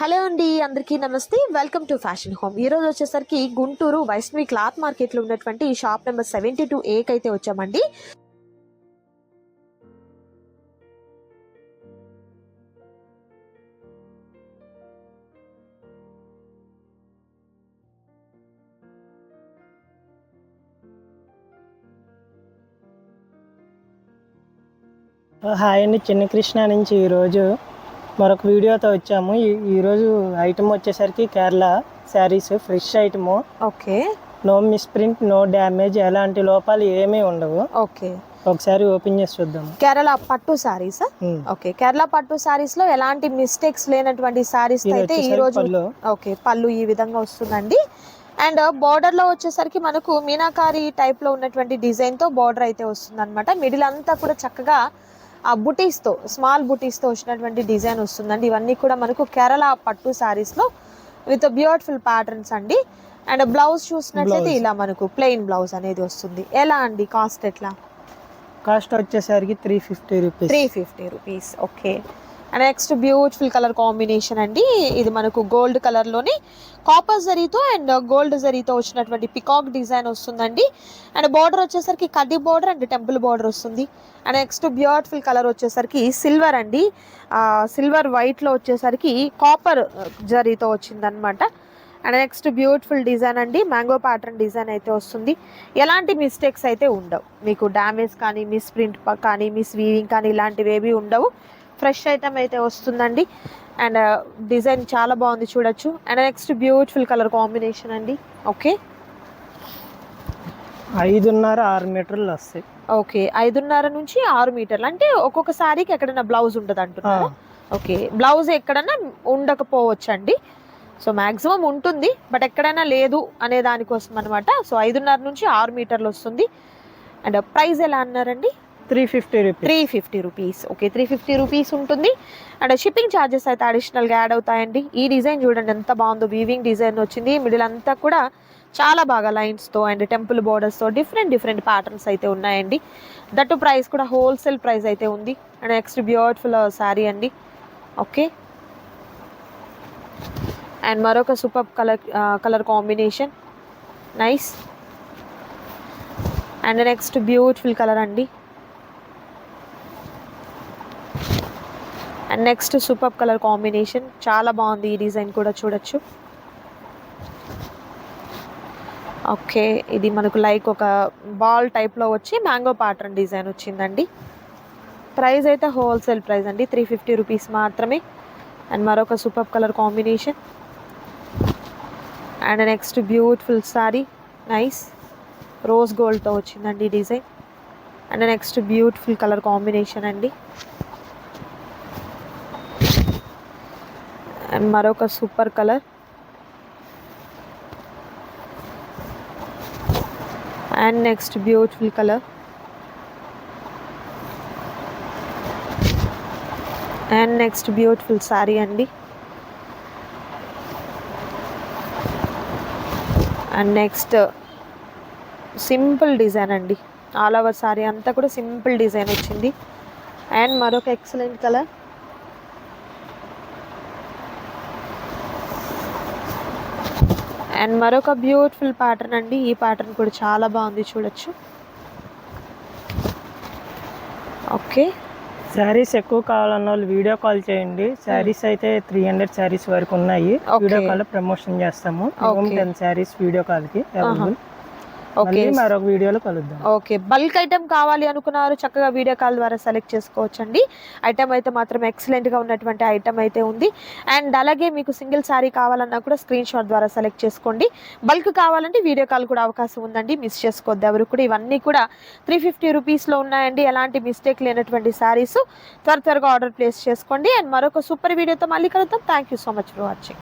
Hello అండి అందరికీ నమస్తే. వెల్కమ్ టు ఫ్యాషన్ హోమ్ ఈ రోజు వచ్చేసరికి గుంటూరు వైష్ణవి క్లాత్ మార్కెట్లో ఉన్నటువంటి షాప్ నెంబర్ సెవెంటీ టూ ఏకి అయితే వచ్చామండి. హాయ్ అండి చిన్న కృష్ణ నుంచి ఈరోజు. మరొక వీడియోతో వచ్చాము. ఈ- ఈరోజు ఐటమ్ వచ్చేసరికి Kerala saris fresh item okay. No misprint no damage ఎలాంటి లోపాలు ఏమీ ఉండవు. ఓకే. ఒకసారి ఓపెన్ చేసి చూద్దాం. కేరళ పట్టు సారీస్ ఉమ్. ఓకే. కేరళ పట్టు సారీస్లో ఎలాంటి మిస్టేక్స్ లేనటువంటి సారీస్ అయితే ఈ రోజు. ఓకే. పళ్ళు ఈ విధంగా వస్తుందండి. అండ్ బార్డర్లో వచ్చేసరికి మనకు మీనాకారి టైప్లో ఉన్నటువంటి డిజైన్తో బార్డర్ అయితే వస్తుంది అనమాట మిడిల్ అంతా కూడా చక్కగా ఆ బుటీస్తో స్మాల్ బుటీస్తో వచ్చినటువంటి డిజైన్ వస్తుందండి. ఇవన్నీ కూడా మనకు కేరళ పట్టు సారీస్లో విత్ బ్యూటిఫుల్ ప్యాటర్న్స్ అండి. అండ్ బ్లౌజ్ చూసినట్లయితే. ఇలా మనకు ప్లెయిన్ బ్లౌజ్ అనేది వస్తుంది. ఎలా అండి కాస్ట్ ఎట్లా? కాస్ట్ వచ్చేసరికి three fifty rupees three fifty rupees okay. And next beautiful colour combination అండి. ఇది మనకు గోల్డ్ కలర్లోని కాపర్ జరీతో అండ్ గోల్డ్ జరీతో వచ్చినటువంటి పికాక్ డిజైన్ వస్తుందండి. అండ్ బార్డర్ వచ్చేసరికి కడ్డీ బార్డర్ అండ్ టెంపుల్ బార్డర్ వస్తుంది. అండ్ నెక్స్ట్ బ్యూటిఫుల్ కలర్ వచ్చేసరికి సిల్వర్ అండి. సిల్వర్ వైట్లో వచ్చేసరికి కాపర్ జరీతో వచ్చిందనమాట అండ్ నెక్స్ట్ బ్యూటిఫుల్ డిజైన్ అండి. మ్యాంగో ప్యాటర్న్ డిజైన్ అయితే వస్తుంది. ఎలాంటి మిస్టేక్స్ అయితే ఉండవు. మీకు డ్యామేజ్ కానీ మిస్ ప్రింట్ కానీ మిస్ వీవింగ్ కానీ ఇలాంటివి ఏవి ఉండవు. ఫ్రెష్ ఐటమ్ అయితే వస్తుందండి. అండ్ డిజైన్ చాలా బాగుంది చూడొచ్చు. And next beautiful colour combination అండి. ఓకే? ఐదున్నర ఆరు మీటర్లు వస్తాయి. ఓకే. ఐదున్నర నుంచి ఆరు మీటర్లు. అంటే ఒక్కొక్క సారీకి ఎక్కడైనా బ్లౌజ్ ఉంటుంది అంటున్నారు? ఓకే. బ్లౌజ్ ఎక్కడన్నా ఉండకపోవచ్చు అండి సో మ్యాక్సిమం ఉంటుంది. బట్ ఎక్కడైనా లేదు అనే దానికోసం అనమాట సో ఐదున్నర నుంచి ఆరు మీటర్లు వస్తుంది. అండ్ ప్రైస్ ఎలా అన్నారండి? Three fifty rupees. Three fifty rupees. Okay three fifty rupees ఉంటుంది. అండ్ షిప్పింగ్ ఛార్జెస్ అయితే అడిషనల్గా యాడ్ అవుతాయండి. ఈ డిజైన్ చూడండి ఎంత బాగుందో వీవింగ్ డిజైన్ వచ్చింది. మిడిల్ అంతా కూడా చాలా బాగా లైన్స్తో అండ్ టెంపుల్ బోర్డర్స్తో డిఫరెంట్ డిఫరెంట్ ప్యాటర్న్స్ అయితే ఉన్నాయండి. దట్టు ప్రైస్ కూడా హోల్సేల్ ప్రైస్ అయితే ఉంది. అండ్ నెక్స్ట్ బ్యూటిఫుల్ శారీ అండి. ఓకే. అండ్ మరొక super colour colour combination nice and next beautiful colour అండి. And next super colour combination చాలా బాగుంది ఈ డిజైన్ కూడా చూడొచ్చు. ఓకే ఇది మనకు లైక్ ఒక బాల్ టైప్లో వచ్చి మ్యాంగో ప్యాటర్న్ డిజైన్ వచ్చిందండి. ప్రైస్ అయితే హోల్సేల్ ప్రైస్ అండి. త్రీ ఫిఫ్టీ రూపీస్ మాత్రమే. అండ్ మరొక super colour combination and next beautiful sari nice rose గోల్డ్తో వచ్చిందండి design and next beautiful colour combination అండి. అండ్ మరొక super colour. And next beautiful colour. And next beautiful sari అండి. And next simple design అండి. All over sari అంతా కూడా simple design వచ్చింది. And మరొక excellent colour. And మరొక బ్యూటిఫుల్ ప్యాటర్న్ అండి. ఈ ప్యాటర్న్ కూడా చాలా బాగుంది చూడొచ్చు. ఓకే శారీస్ ఎక్కువ కావాలన్న వాళ్ళు వీడియో కాల్ చేయండి. శారీస్ అయితే త్రీ హండ్రెడ్ శారీస్ వరకు ఉన్నాయి. వీడియో కాల్ ప్రమోషన్ చేస్తాము. టెన్ శారీస్ వీడియో కాల్కి available. ఓకే మరొక వీడియోలో కలుద్దాం. ఓకే బల్క్ ఐటమ్ కావాలి అనుకున్నారు. చక్కగా వీడియో కాల్ ద్వారా సెలెక్ట్ చేసుకోవచ్చండి. ఐటమ్ అయితే మాత్రం ఎక్సలెంట్గా ఉన్నటువంటి ఐటమ్ అయితే ఉంది. అండ్ అలాగే మీకు సింగిల్ శారీ కావాలన్నా కూడా స్క్రీన్ షాట్ ద్వారా సెలెక్ట్ చేసుకోండి. బల్క్ కావాలంటే వీడియో కాల్ కూడా అవకాశం ఉందండి. మిస్ చేసుకోవద్దు ఎవరు కూడా. ఇవన్నీ కూడా త్రీ ఫిఫ్టీ రూపీస్లో ఉన్నాయండి. ఎలాంటి మిస్టేక్ లేనటువంటి శారీస్ త్వర త్వరగా ఆర్డర్ ప్లేస్ చేసుకోండి. అండ్ మరొక సూపర్ వీడియోతో మళ్ళీ కలుద్దాం. Thank you so much for watching